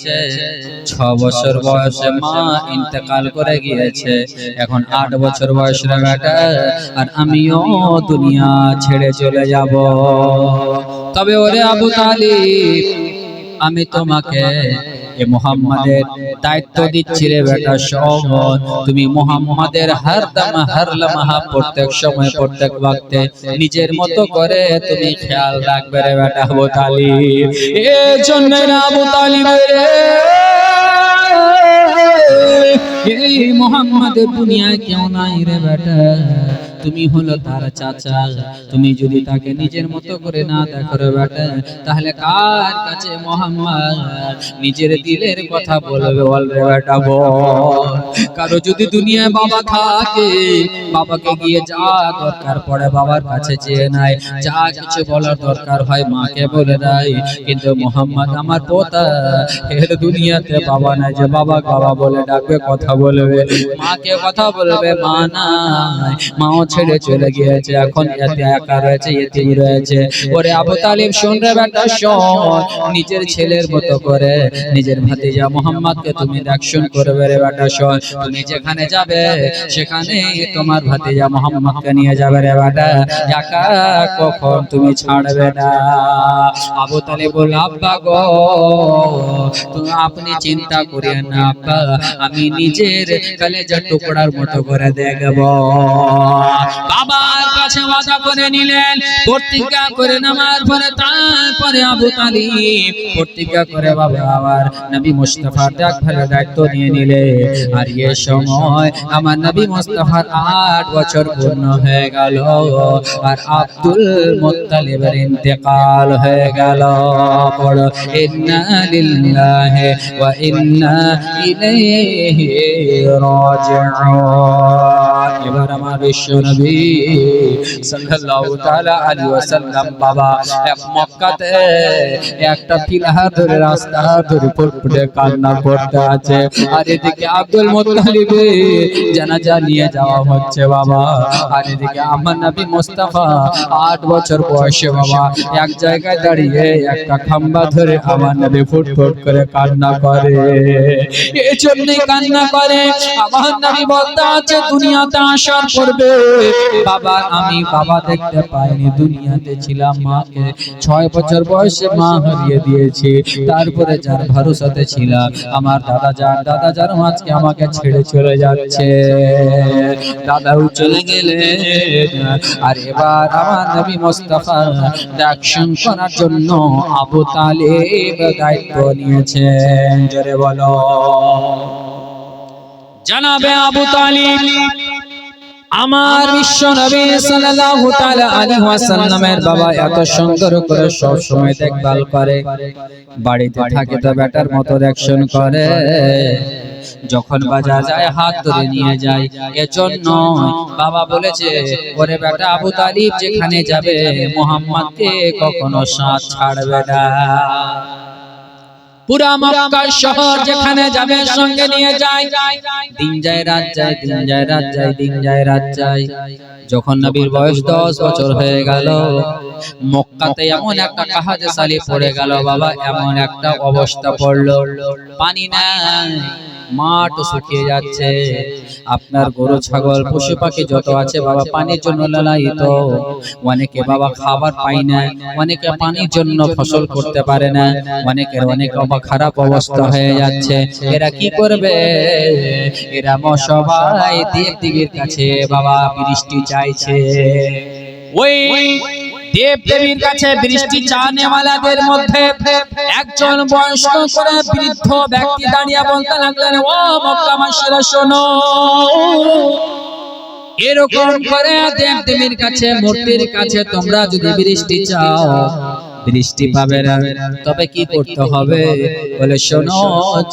গিয়েছে। ছ বছর বয়সে মা ইন্তেকাল করে গিয়েছে। এখন আট বছর বয়সের বেটা আর আমিও দুনিয়া ছেড়ে চলে যাব। তবে ওরে আবু তালিব আমি তোমাকে এ মোহাম্মদের দায়িত্ব দিচ্ছি রে বেটা সব তুমি মোহাম্মদের হার দাম হার লামাহা প্রত্যেক সময় প্রত্যেক ওয়াক্তে। নিজের মতো করে তুমি খেয়াল রাখবে রে বেটা আবু তালিব। এই জন্য আবু তালিব রে এই মোহাম্মদের দুনিয়ায় কেউ নাই রে বেটা। তুমি হলো তার চাচা। তুমি যদি তাকে নিজের মতো করে না দেখো বেটা, তাহলে কার কাছে মোহাম্মদ? নিজের দিলের কথা বলবে বল রে বেটা বল। কারও যদি দুনিয়ায় বাবা থাকে, বাবাকে গিয়ে যা দরকার পড়ে বাবার কাছে চেয়ে নাই যা কিছু বলার দরকার হয় মাকে বলে দেয়। কিন্তু মোহাম্মদ আমার পোতা, এর দুনিয়াতে বাবা নাই যে বাবা বাবা বলে ডাকবে, কথা বলবে। মাকে কথা বলবে, মা নাই। মাও ছেড়ে চলে গিয়েছে। এখন একা রয়েছে, এতিম রয়েছে। ওরে আবু তালিব, শোন রে বেটা, শোন। নিজের ছেলের মতো করে নিজের ভাতিজা মোহাম্মদকে তুমি দেখশন করবে রে বেটা, শোন। তুমি যেখানে যাবে, সেখানে তোমার ভাতিজা মোহাম্মদকে নিয়ে যাবে রে বেটা। একা কখন তুমি ছাড়বে না। আবু তালিব বলল, আব্বা গো, তুমি আপনি চিন্তা করিয়েন না, আব্বা। আমি নিজের কলেজা টুকরার মতো করে দেখব। বাবার কাছে ওয়াদা করে নিলেন প্রতিজ্ঞা করে নামার পরে তারপরে আবু তালিব প্রতিজ্ঞা করে বাবা আবার নবী মুস্তাফার দেখভালের দায়িত্ব নিয়ে নিলে। আর এ সময় আমার নবী মুস্তাফার আট বছর পূর্ণ হয়ে গেল, আর আব্দুল মুত্তালিবের ইন্তেকাল হয়ে গেল। পড়ো, ইন্না লিল্লাহি ওয়া ইন্না ইলাইহি রাজিউন। আর এদিকে আমার আট বছর বয়সে বাবা, এক জায়গায় দাঁড়িয়ে একটা খাম্বা ধরে আমার নবী ফুটফুট করে কান্না করে। এই জন্যই কান্না করে। আমার নবী বলতে আছে আসার বাবা, আমি বাবা দেখতে পাইনি, দুনিয়াতে ছিলাম মাকে। ছয় বছর বয়সে মা হারিয়ে দিয়েছি, তারপরে যার ভরসাতে ছিলাম, আমার দাদা যান দাদা যার আজকে আমাকে ছেড়ে চলে যাচ্ছে। দাদাও চলে গেলে আর এবার আমার নবী মোস্তফা ডাকশন করার জন্য আবু তালেব দায়িত্ব নিয়েছেন। জোরে বলো। জানাবে আবু তালিব। আমার বিশ্ব নবী সাল্লাল্লাহু তাআলা আলাইহি ওয়াসাল্লামের বাবা এত সুন্দর করে সব সময় দেখভাল করে বাড়িতে থাকে তো বেটার মতো দেখশন করে যখন বাজার যায় হাত ধরে নিয়ে যায় এজন্য বাবা বলেছে ওরে বেটা আবু তালিব যেখানে যাবে মোহাম্মদকে কখনো সাথ ছাড়বে না। পুরা মক্কা শহর যেখানে যাবে সঙ্গে নিয়ে যায়। দিন যায় রাত যায় দিন যায় রাত যায় দিন যায় রাত যায়। যখন নবীর বয়স দশ বছর হয়ে গেল মক্কাতে এমন একটা কাহাজে সালি পড়ে গেল বাবা এমন একটা অবস্থা পড়ল। পানি নাই। মাঠ শুকিয়ে যাচ্ছে। আপনার গরু ছাগল পশু পাখি যত আছে বাবা পানির জন্য লালায়িত। অনেকে বাবা খাবার পায় না অনেকে পানির জন্য ফসল করতে পারে না। অনেকের অনেক খারাপ অবস্থা হয়ে যাচ্ছে। এরা কি করবে? এরা ম- সবাই দেব দেবীর কাছে বাবা বৃষ্টি চাইছে। ওই দেব দেবীর কাছে বৃষ্টি চানেওয়ালাদের মধ্যে একজন বয়স্ক করে বৃদ্ধ ব্যক্তি দাঁড়িয়ে বলতে লাগলেন, ও মক্কাবাসীরা, শোনো। এরকম করে দেব দেবীর কাছে, মূর্তির কাছে তোমরা যদি বৃষ্টি চাও বৃষ্টি পাবে না। তবে কি করতে হবে? বলে শোনো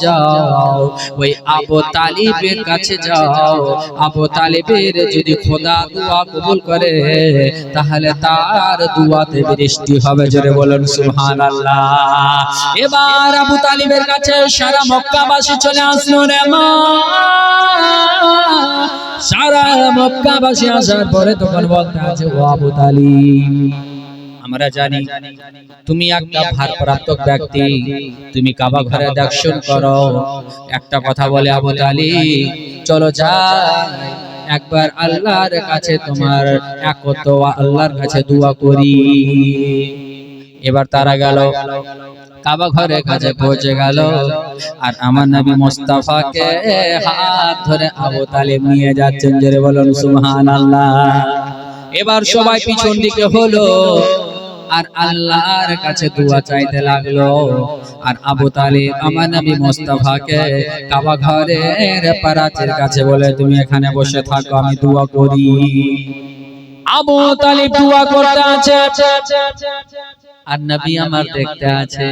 যাও। ওই আবু তালিবের কাছে যাও। আবু তালিবের যদি খোদা দোয়া কবুল করে তাহলে তার দুয়াতে বৃষ্টি হবে। জোরে বলুন সুবহানাল্লাহ এবার আবু তালিবের কাছে সারা মক্কাবাসী চলে আসলো রে মা। সারা মক্কাবাসী আসার পরে তখন বলতে আছে ও আবু তালিব আমরা জানি তুমি একটা ভারপ্রাপ্ত ব্যক্তি তুমি কাবা ঘরে দর্শন করো। একটা কথা বলে আবু তালিব চলো যাই। একবার আল্লাহর কাছে তোমার একত আল্লাহর কাছে দোয়া করি। এবার তারা গেল। কাবা ঘরের কাছে পৌঁছে গেল। আর আমার নবী মোস্তাফাকে হাত ধরে আবু তালিব নিয়ে যাচ্ছেন। জোরে বলুন সুবহানাল্লাহ। এবার সবাই পিছন দিকে হলো। আর আল্লাহর কাছে দোয়া চাইতে লাগল। আর আবু তালিব আমার নবী মোস্তাফাকে কাবা ঘরের পারাচের কাছে বলে, তুমি এখানে বসে থাকো, আমি দোয়া করি। আবু তালিব দোয়া করতে আছে। আর নবী আমার দেখতে আছে।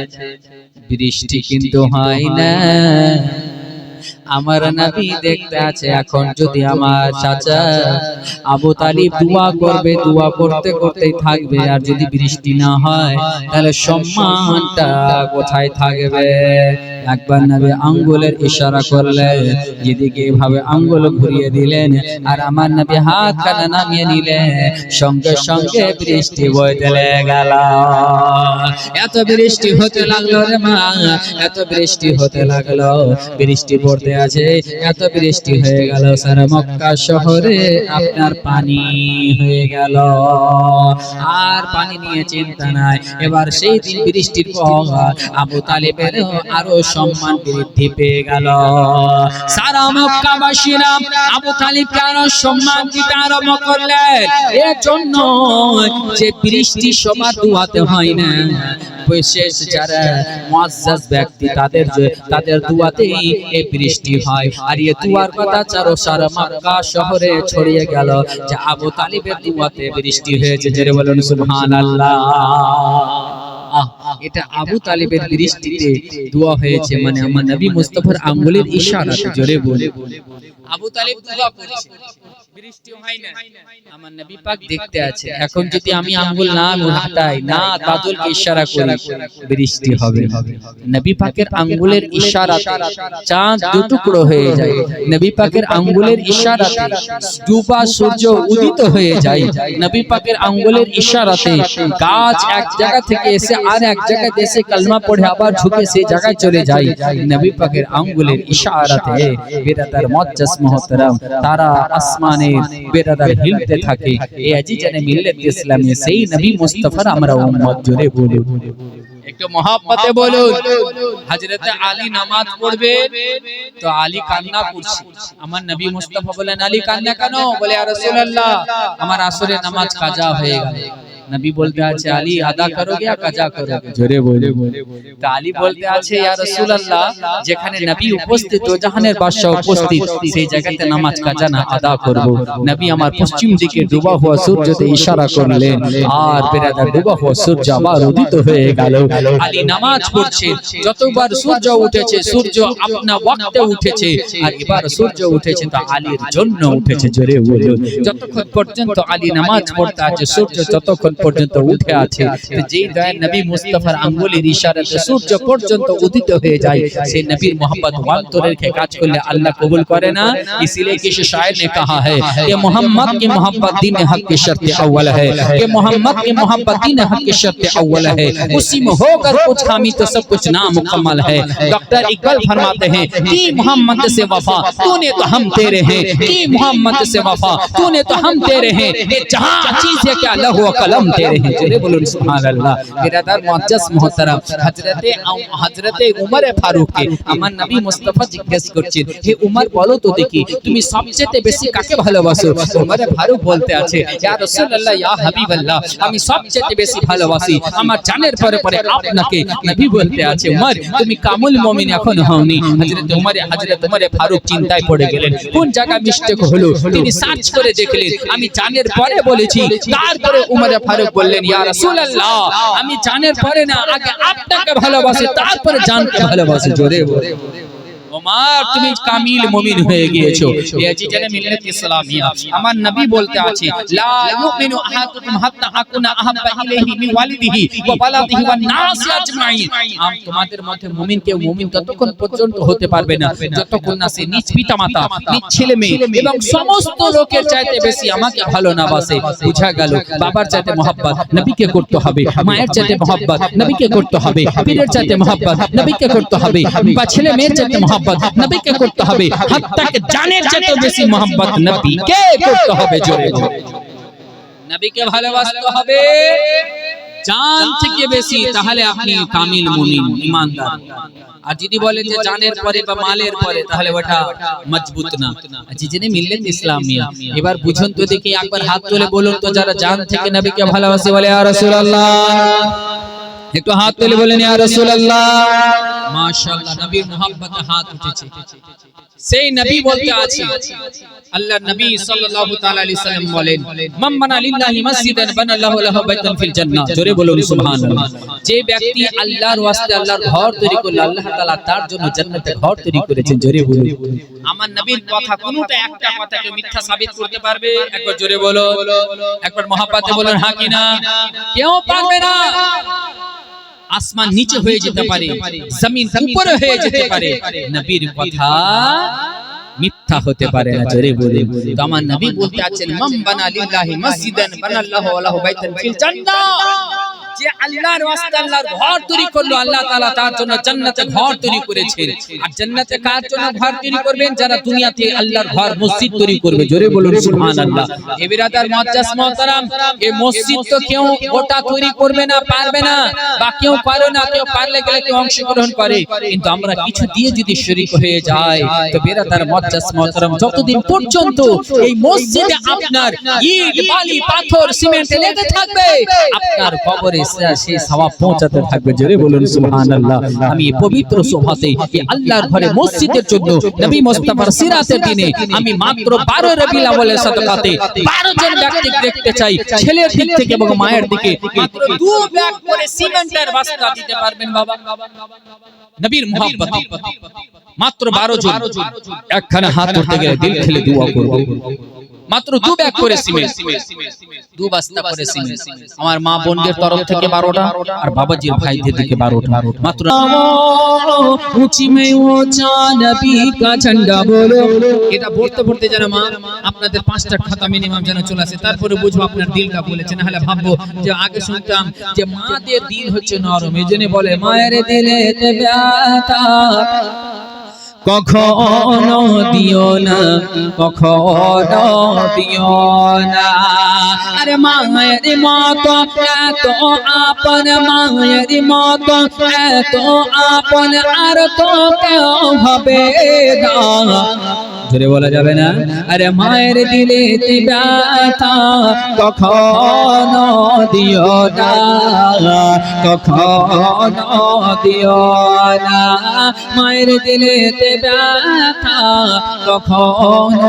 বৃষ্টি কিন্তু হয় না। আমার নবী দেখতে আছে এখন যদি আমার চাচা আবু তালিব দোয়া করবে দোয়া করতে করতেই থাকবে আর যদি বৃষ্টি না হয় তাহলে সম্মানটা কোথায় থাকবে? একবার নবী আঙ্গুলের ইশারা করলে, যেদিকে এভাবে আঙ্গুল ঘুরিয়ে দিলেন আর আমার নবী হাত কাটা নামিয়ে নিলেন, সঙ্গে সঙ্গে বৃষ্টি বইতে গেল। এত বৃষ্টি হতে লাগল রে মা, এত বৃষ্টি হতে লাগল, বৃষ্টি পড়তে আছে, এত বৃষ্টি হয়ে গেল। সারা মক্কা শহরে আপনার পানি হয়ে গেল। আর পানি নিয়ে চিন্তা নাই, এবার সেই দিন বৃষ্টির পর আবু তালিবের আরও সম্মান বৃদ্ধি পেয়ে গেল। সারা মক্কাবাসীরা আবু তালিবকে আরও সম্মান দিতে আরম্ভ করলেন এর জন্য যে বৃষ্টি সবার দুয়াতে হয় না, বিশেষ যারা মুআজ্জাজ ব্যক্তি, তাদের তাদের দুয়াতেই এই বৃষ্টি হয়। আর এই দুয়ার কথা চারো সারা মক্কা শহরে ছড়িয়ে গেল যে আবু তালিবের দুয়াতে বৃষ্টি হয়েছে। জেরে বলুন, সুবহানাল্লাহ। এটা আবু তালিবের দৃষ্টিতে দোয়া হয়েছে মানে আমার নবী মুস্তাফার আঙ্গুলের ইশারাতে জোরে বলে। আবু তালিব দোয়া করছে। বৃষ্টি হয় না। আমার নবী পাক দেখতে আছে। এখন যদি আমি আঙ্গুল না হাঁটাই না বাদলকে ইশারা করি বৃষ্টি হবে। নবী পাকের আঙ্গুলের ইশারাতে চাঁদ দুটুকরো হয়ে যায়। নবী পাকের আঙ্গুলের ইশারাতে ডুবা সূর্য উদিত হয়ে যায়। নবী পাকের আঙ্গুলের ইশারাতে গাছ এক জায়গা থেকে এসে আর এক জায়গায় এসে কালমা পড়ে আবার ঝুঁকে সেই জায়গায় চলে যায়। নবী পাকের আঙ্গুলের ইশারাতে বেরাদার মজ্জাস মোহতারাম তারা আসমানের বেরাদার হিলতে থাকে। এই আজিজানে মিল্লাত ইসলামে সেই নবী মুস্তাফার আমরা উম্মত জুড়ে বলি। একটু মহাব্বতে বলুন। হযরতে আলী নামাজ পড়বে। তো আলী কান্না করছে। আমার নবী মুস্তাফা বলেন আলী কান্না কেন? বলে আর রাসূলুল্লাহ আমার আসরের নামাজ কাজা হয়ে গেল। নবী বলতে আছে আলী আদা করোগে কাজা করোগে জোরে বলে তো আলী বলতে আছে ইয়া রাসূলুল্লাহ যেখানে নবী উপস্থিত ও জাহানের বাদশা উপস্থিত সেই জায়গাতে নামাজ কাজা না আদা করব নবী আমার পশ্চিম দিকে ডুবা হওয়া সূর্যতে ইশারা করলেন আর বেরাদার ডুবা হওয়া সূর্য আবার উদিত হয়ে গেল। আলী নামাজ পড়ছে যতবার সূর্য উঠেছে সূর্য আপনা ওয়াক্তে উঠেছে আর এবার সূর্য উঠেছে তা আলীর জন্য উঠেছে। জোরে বলুন যতক্ষণ পর্যন্ত আলী নামাজ পড়তে আছে সূর্য যতক্ষণ পর্যন্ত উঠে আছে তো যেই দয়ার নবী মুস্তাফার আঙ্গুলের ইশারাতে সূর্য পর্যন্ত উদিত হয়ে যায় সেই নবীর मोहब्बत অন্তরে রেখে কাজ করলে আল্লাহ কবুল করে না इसीलिए किसी शायर ने कहा है कि मोहम्मद की मोहब्बत दीन हक की शर्त अव्वल है कि मोहम्मद की मोहब्बत दीन हक की शर्त अव्वल है उसी में होकर कुछ खामी तो सब कुछ नामुकम्मल है डॉक्टर इकबाल फरमाते हैं कि मोहम्मद से वफा तूने तो हम तेरे हैं कि मोहम्मद से वफा तूने तो हम तेरे हैं ये जहां चीज है क्या लहू व कलम রহে জোরে বলুন সুবহানাল্লাহ। মুআজ্জাজ মুহতারাম। হযরতে হযরতে উমর আমার নবী মুস্তাফা জিজ্ঞেস করছেন হে উমর বলো তো দেখি তুমি সবচেয়ে বেশি কাকে ভালোবাসো? উমর ফারুক বলতে আছে ইয়া রাসূলুল্লাহ ইয়া হাবিবাল্লাহ আমি সবচেয়ে বেশি ভালোবাসি। আমার জানের পরে পরে আপনাকে নবী বলতে আছে উমর তুমি কামুল মুমিন এখন হওনি। হযরত উমর হযরত ফারুক চিন্তায় পড়ে গেলেন কোন জায়গা মিস্টেক হলো? তিনি সার্চ করে দেখলেন আমি জানের পরে বলেছি। তারপরে উমরে ফারুক বললেন ইয়া রাসূলুল্লাহ আমি জানের পরে না আগে আপনাকে ভালোবাসি তারপরে জানকে ভালোবাসি জোরে বলে ওমর তুমি কামিল মুমিন হয়ে গিয়েছো। এই জানে মিল্লাত ইসলামিয়া আমার নবী বলতে আছে লা ইউমিনু আহাদুকুম হাত্তা আকুনা আহাব্বা ইলাইহি মিন ওয়ালিদিহি ওয়া ওয়ালাদিহি ওয়ান নাস আজমাইন. আম তোমাদের মধ্যে মুমিন কেউ মুমিন ততক্ষণ পর্যন্ত হতে পারবে না। যতক্ষণ না সে নিজ পিতামাতা নিজ ছেলে মেয়ে এবং সমস্ত লোকের চাইতে বেশি আমাকে ভালো না বাসে। বুঝা গেল বাবার চাইতে মোহাব্বত নবীকে করতে হবে মায়ের চাইতে মোহাব্বত নবীকে করতে হবে পীরের চাইতে মোহাব্বত নবীকে করতে হবে বা ছেলে মেয়ের চাইতে মোহাব্বত নবীকে করতে হবে। হাত্তাকে জানের চাইতে বেশি মোহাব্বত নবীকে করতে হবে জোরে জোরে। নবীকে ভালোবাসতে হবে। জান থেকে বেশি তাহলে আপনি কামিল মুমিন ইমানদার। আর যদি বলেন যে জানের পরে বা মালের পরে তাহলে ওটা মজবুত না। আচ্ছা জেনে মিললেন ইসলামিয়া। এবার বুঝুন তো দেখি একবার হাত তুলে বলুন তো যারা জান থেকে নবীকে ভালোবাসে বলে ইয়া রাসূলুল্লাহ। একটু হাত তুলে বলেন ইয়া রাসূলুল্লাহ। মাশাআল্লাহ, নবীর মোহাব্বতে হাত উঠেছে। সেই নবী বলতে আছে আল্লাহ নবী সাল্লাল্লাহু তাআলা আলাইহি সাল্লাম বলেন, মান বানা লিল্লাহি মসজিদান বানাল্লাহু লাহু বাইতান ফিল জান্নাহ। জোরে বলুন, সুবহানাল্লাহ। যে ব্যক্তি আল্লাহর ওয়াস্তে আল্লাহর ঘর তৈরি করল আল্লাহ তাআলা তার জন্য জান্নাতে ঘর তৈরি করেছেন, জোরে বলুন। আমার নবীর কথা কোনটা একটা কথাকে মিথ্যা সাবিত করতে পারবে? একবার জোরে বলো। একবার মহাপাতে বলুন হ্যাঁ কি না? কেউ পারবে না। আসমান নিচে হয়ে যেতে পারে জমিন উপরে হয়ে যেতে পারে। নবীর কথা মিথ্যা হতে পারে না জোরে বলে তো আমার নবী বলতে আছেন মাম বানা লিল্লাহি মসজিদান বানাল্লাহু লাহু বাইতান ফিল জান্নাহ। যে আল্লাহর ওয়াস্তে আল্লাহর ঘর তৈরি করল, আল্লাহ তাআলা তার জন্য জান্নাতে ঘর তৈরি করেছেন। আর জান্নাতে কার জন্য ঘর তৈরি করবেন? যারা দুনিয়াতে আল্লাহর ঘর, মসজিদ তৈরি করবে। জোরে বলুন, সুবহানাল্লাহ। বিরাদার মুহতারাম এই মসজিদ তো কেউ ওটা তৈরি করবে না, পারবে না, বা কেউ পারে না, কেউ পারলে গেলে কেউ অংশগ্রহণ করে। কিন্তু আমরা কিছু দিয়ে যদি শরীক হয়ে যায় তো বিরাদার মুআজ্জাজ মুহতারাম, যতদিন পর্যন্ত এই মসজিদে আপনার ইট, বালি, পাথর, সিমেন্ট লেগে থাকবে, আপনার কবরে সেই সওয়াব পৌঁছাতে থাকবে। জোরে বলুন সুবহানাল্লাহ। আমি পবিত্র আল্লাহর ঘরে মসজিদের জন্য নবী মুস্তাফার সিরাতের দিনে আমি মাত্র 12 রবিউল আউয়ালের সাদাকাতে 12 জন ব্যক্তি দেখতে চাই ছেলের দিক থেকে এবং মায়ের দিকে মাত্র দু ব্যাগ করে সিমেন্টের বস্তা দিতে পারবেন বাবা। নবীর মুহাব্বতে মাত্র 12 জন। একখানে হাত ধরতে গেলে দিল খেলে দোয়া করব। মাত্র দু ব্যাগ করে সিমেন্ট। দু বস্তা করে আমার মা বোনদের তরফ থেকে বারোটা আর বাবাজির ভাইদের থেকে বারোটা। মাত্র এটা পড়তে পড়তে যেন মা আপনাদের পাঁচটা খাতা মিনিমাম যেন চলে আসে। তারপরে বুঝব আপনার দিলটা বলেছে। না হলে ভাববো যে আগে শুনতাম যে মাদের দিল হচ্ছে নরম। এই বলে মায়ের দিলে কখনো দিও না, কখনো দিও না। আরে মায়ের মত, এত আপন মায়ের মত, এত আপন আর তো কেউ হবে না। ধরে বলা যাবে না? আরে মায়ের দিলে ব্যথা, কখন দিও না, কখন দিও না। মায়ের দিলে ব্যথা, কখনো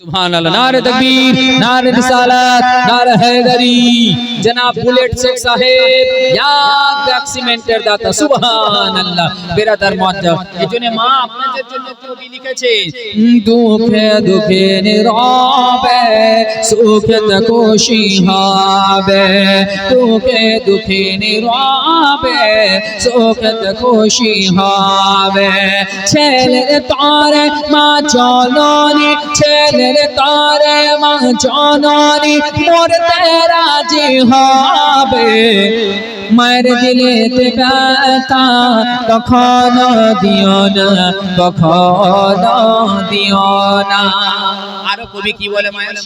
সুবহান আল্লাহ নারে তকবীর নারে রিসালাত নারে हैदरी জনাব বুলেট শেখ সাহেব ইয়াদ সিমেন্টের দাতা সুবহান আল্লাহ বেরাদার মুআজ্জাব এজন্য মা আপনাদের জন্য কবি লিখেছে দুঃখে দুঃখে নীরবে সুখে খুশি হবে দুঃখে দুঃখে নীরবে সুখে খুশি হবে ছেলের তরে মা চলনি ছেলের তারে মা চলনি মরতে রাজি হবে? মায়ের দিলেতে ব্যথা তখন দিও না তখন দিও না। আরও কবি কি বলে মায়ের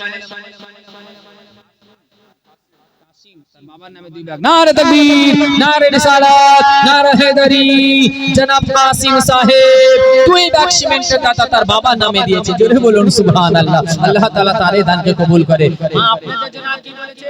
নারে তকবীর, নারে রিসালাত, নারে জনাব কাসিম সাহেব, দুই ব্যাকসিমেন্টের দাতা তার বাবা নামে দিয়েছে। বলুন, সুবহানাল্লাহ। আল্লাহ তাআলা তার এই দানকে কবুল করে। আপনাদের জন্য আর কি বলেছে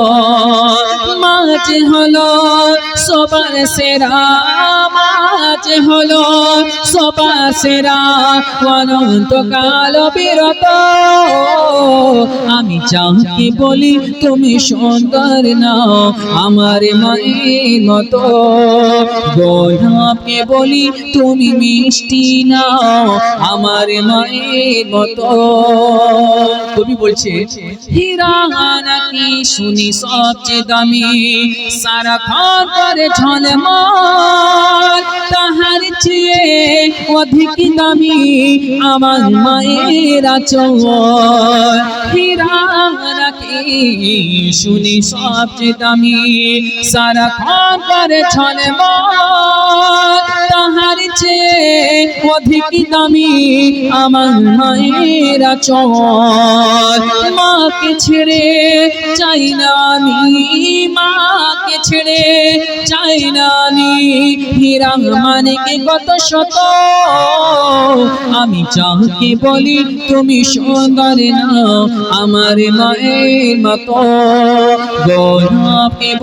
মাঝ হলো, সবার সেরা মাঝ হলো, সবার সেরা অনন্তকাল বিরত। আমি চাঁদকে বলি, তুমি সুন্দর নাও, আমার মায়ের মতো। গোলাপকে বলি, তুমি মিষ্টি নাও, আমার মায়ের মতো। কবি বলছে, হীরা নাকি শুনি সবচেয়ে দামি সারাক্ষণ করে ঝলমল। তাহার চেয়ে অধিক দামি আমার মায়ের আচল হীরা নাকি শুনি সবচেয়ে দামি সারাক্ষণ করে ঝলমল। তাহার অধিক দামি আমার মাকে ছেড়ে চাই না আমি, মাকে ছেড়ে চাই না আমি। হীরা মানে কি কত শত, আমি চাহকে বলি তুমি সুন্দর নাও আমার মায়ের মতো।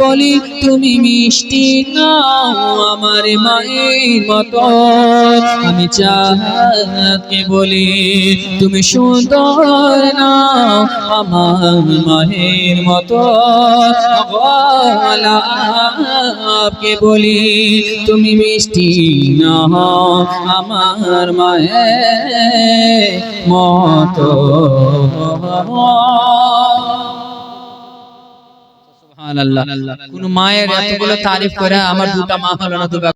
বলি তুমি মিষ্টি নাও আমার মায়ের মতো আমি চাহকে বলি, তুমি সুন্দর নাও আমার মায়ের মতো গোলাপকে বলি, তুমি মিষ্টি নাও আমার মায়ের মতো কোন মায়ের এতগুলো তারিফ করে আমার দুটা মা হলো না, দুটা